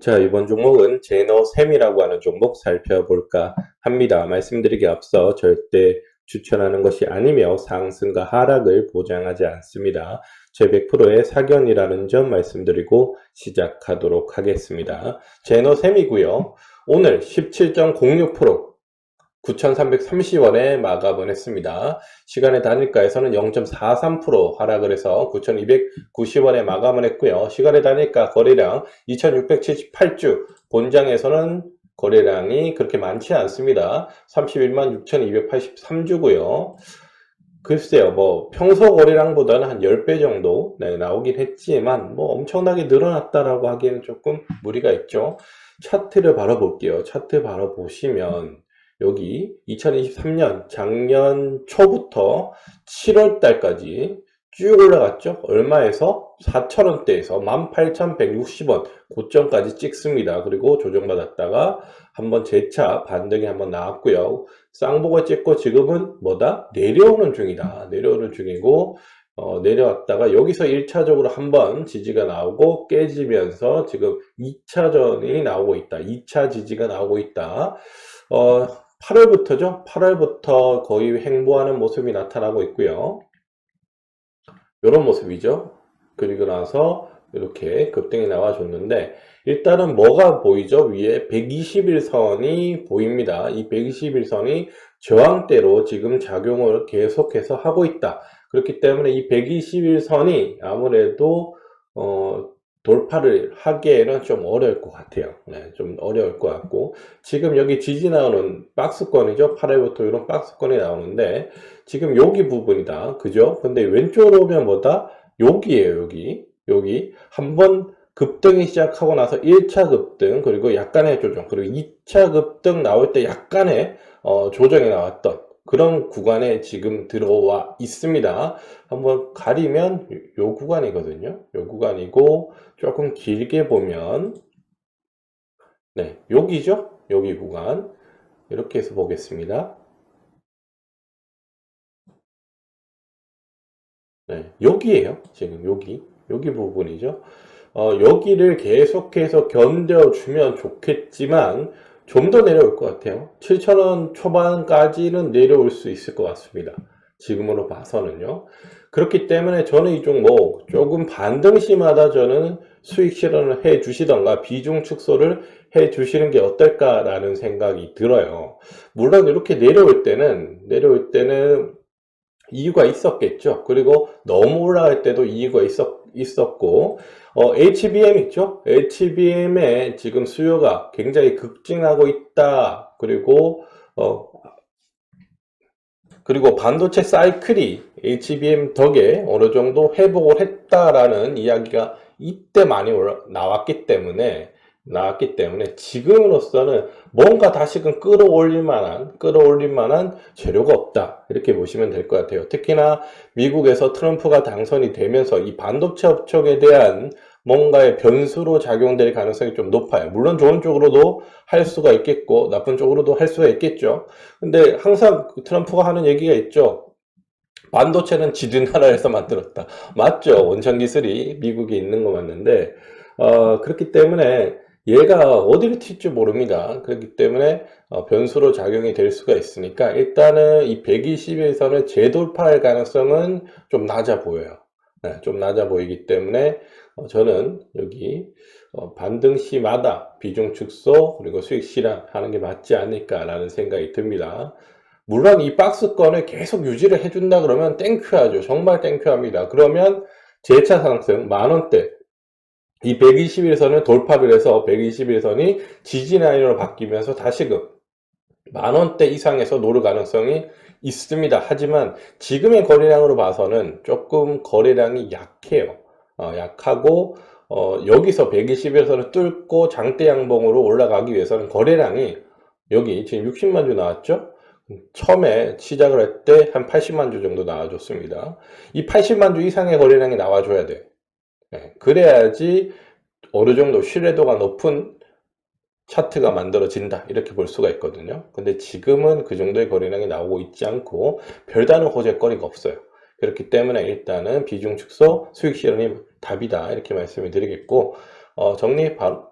자, 이번 종목은 제너셈이라고 하는 종목 살펴볼까 합니다. 말씀드리기 앞서 절대 추천하는 것이 아니며 상승과 하락을 보장하지 않습니다. 제 100%의 사견이라는 점 말씀드리고 시작하도록 하겠습니다. 제너셈이고요. 오늘 17.06% 9,330원에 마감을 했습니다. 시간의 단일가에서는 0.43% 하락을 해서 9,290원에 마감을 했고요. 시간의 단일가 거래량 2,678주, 본장에서는 거래량이 그렇게 많지 않습니다. 31만 6,283주고요. 글쎄요, 뭐 평소 거래량보다는 한 10배 정도 네, 나오긴 했지만 뭐 엄청나게 늘어났다라고 하기에는 조금 무리가 있죠. 차트를 바로 볼게요. 차트 바로 보시면 여기 2023년 작년 초부터 7월 달까지 쭉 올라갔죠. 얼마에서 4,000원대에서 18,160원 고점까지 찍습니다. 그리고 조정받았다가 한번 재차 반등이 한번 나왔고요. 쌍보가 찍고 지금은 뭐다? 내려오는 중이다. 내려오는 중이고 어, 내려왔다가 여기서 1차적으로 한번 지지가 나오고 깨지면서 지금 2차전이 나오고 있다. 2차 지지가 나오고 있다. 어, 8월부터죠. 8월부터 거의 횡보하는 모습이 나타나고 있고요. 이런 모습이죠. 그리고 나서 이렇게 급등이 나와줬는데 일단은 뭐가 보이죠? 위에 121선이 보입니다. 이 121선이 저항대로 지금 작용을 계속해서 하고 있다. 그렇기 때문에 이 121선이 아무래도 어, 돌파를 하기에는 좀 어려울 것 같아요. 네, 좀 어려울 것 같고 지금 여기 지지 나오는 박스권이죠. 8회부터 이런 박스권이 나오는데 지금 여기 부분이다. 그죠? 근데 왼쪽으로 오면 뭐다? 여기에요. 여기. 여기 한번 급등이 시작하고 나서 1차 급등 그리고 약간의 조정 그리고 2차 급등 나올 때 약간의 어, 조정이 나왔던 그런 구간에 지금 들어와 있습니다. 한번 가리면 요 구간이거든요. 요 구간이고 조금 길게 보면 네, 여기죠. 여기 구간 이렇게 해서 보겠습니다. 네, 여기에요. 지금 여기 여기 부분이죠. 어, 여기를 계속해서 견뎌주면 좋겠지만 좀 더 내려올 것 같아요. 7,000원 초반까지는 내려올 수 있을 것 같습니다. 지금으로 봐서는요. 그렇기 때문에 저는 이 종목 조금 반등시마다 저는 수익 실현을 해 주시던가 비중 축소를 해 주시는 게 어떨까라는 생각이 들어요. 물론 이렇게 내려올 때는 내려올 때는 이유가 있었겠죠. 그리고 너무 올라갈 때도 이유가 있었, 있었고 어, HBM 있죠? HBM의 지금 수요가 굉장히 급증하고 있다. 그리고 어, 그리고 반도체 사이클이 HBM 덕에 어느 정도 회복을 했다라는 이야기가 이때 많이 올라, 나왔기 때문에 나왔기 때문에 지금으로서는 뭔가 다시금 끌어올릴 만한 끌어올릴 만한 재료가 없다. 이렇게 보시면 될 것 같아요. 특히나 미국에서 트럼프가 당선이 되면서 이 반도체 업종에 대한 뭔가의 변수로 작용될 가능성이 좀 높아요. 물론 좋은 쪽으로도 할 수가 있겠고 나쁜 쪽으로도 할 수가 있겠죠. 근데 항상 트럼프가 하는 얘기가 있죠. 반도체는 지들 나라에서 만들었다. 맞죠? 원천 기술이 미국에 있는 거 맞는데. 어, 그렇기 때문에 얘가 어디를 튈지 모릅니다. 그렇기 때문에 어, 변수로 작용이 될 수가 있으니까 일단은 이 120에서는 재돌파할 가능성은 좀 낮아 보여요. 네, 좀 낮아 보이기 때문에 어, 저는 여기 어, 반등 시마다 비중 축소 그리고 수익 실현 하는 게 맞지 않을까라는 생각이 듭니다. 물론 이 박스권을 계속 유지를 해준다 그러면 땡큐하죠. 정말 땡큐합니다. 그러면 재차 상승 만원대 이 121선을 돌파를 해서 121선이 지지 라인으로 바뀌면서 다시금 만원대 이상에서 노를 가능성이 있습니다. 하지만 지금의 거래량으로 봐서는 조금 거래량이 약해요. 어, 약하고 어, 여기서 121선을 뚫고 장대 양봉으로 올라가기 위해서는 거래량이 여기 지금 60만 주 나왔죠? 처음에 시작을 할 때 한 80만 주 정도 나와줬습니다. 이 80만 주 이상의 거래량이 나와줘야 돼 요. 네, 그래야지 어느 정도 신뢰도가 높은 차트가 만들어진다. 이렇게 볼 수가 있거든요. 근데 지금은 그 정도의 거래량이 나오고 있지 않고 별다른 호재거리가 없어요. 그렇기 때문에 일단은 비중 축소 수익 실현이 답이다. 이렇게 말씀을 드리겠고 어, 정리 바로